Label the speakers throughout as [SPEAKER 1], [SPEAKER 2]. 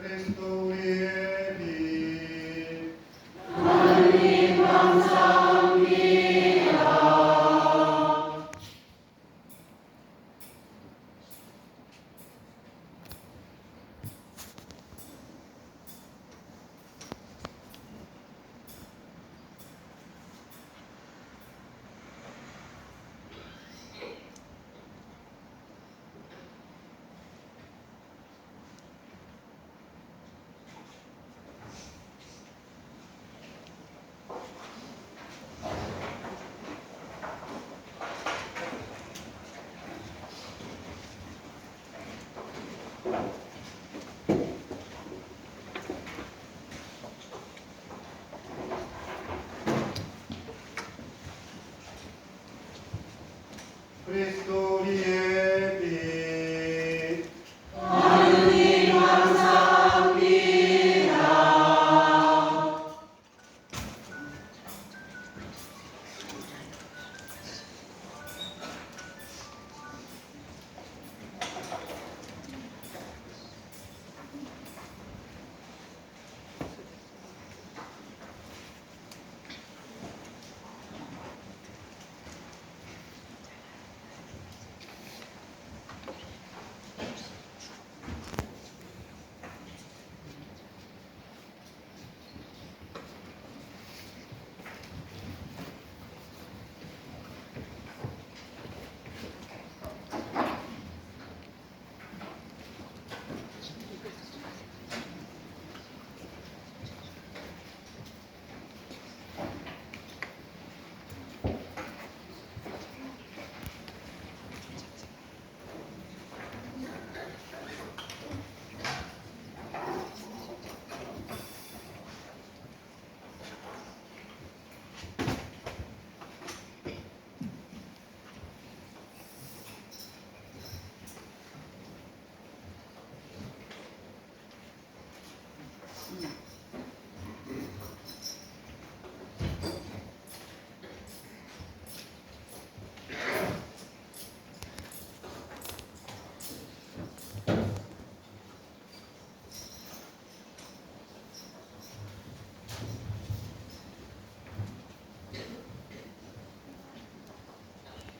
[SPEAKER 1] 그리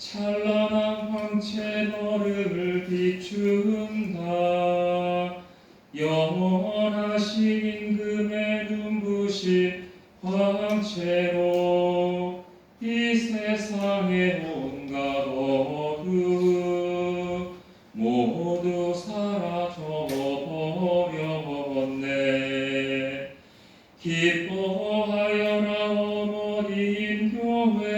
[SPEAKER 2] 찬란한 황체 너를 비춘다. 영원하신 임금의 눈부신 황체로 이 세상의 온갖 어둠 모두 사라져 버렸네. 기뻐하여라 어머니인 교회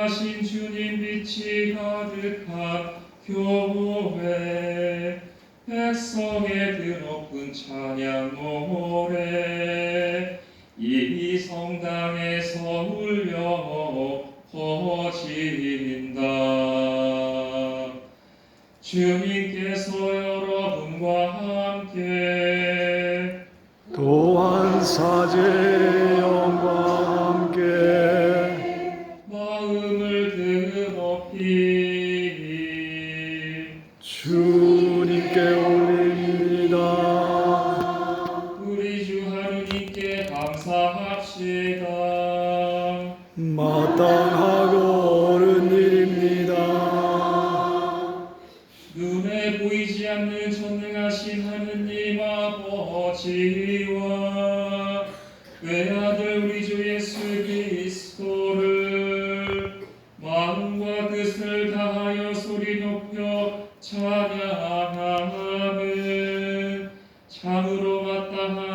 [SPEAKER 2] 부활하신 주님 빛이 가득한 교회 백성의 드높은 찬양 노래 이 성당에서 울려 퍼진다. 주님께서 여러분과 함께
[SPEAKER 3] 또한 사제의
[SPEAKER 2] 감사합시다
[SPEAKER 3] 마땅하고 옳은 일입니다.
[SPEAKER 2] 눈에 보이지 않는 전능하신 하느님 아버지와 외아들 우리 주 예수 그리스도를 마음과 뜻을 다하여 소리 높여 찬양하는 참으로 마땅하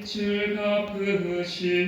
[SPEAKER 2] 빛을 갚으시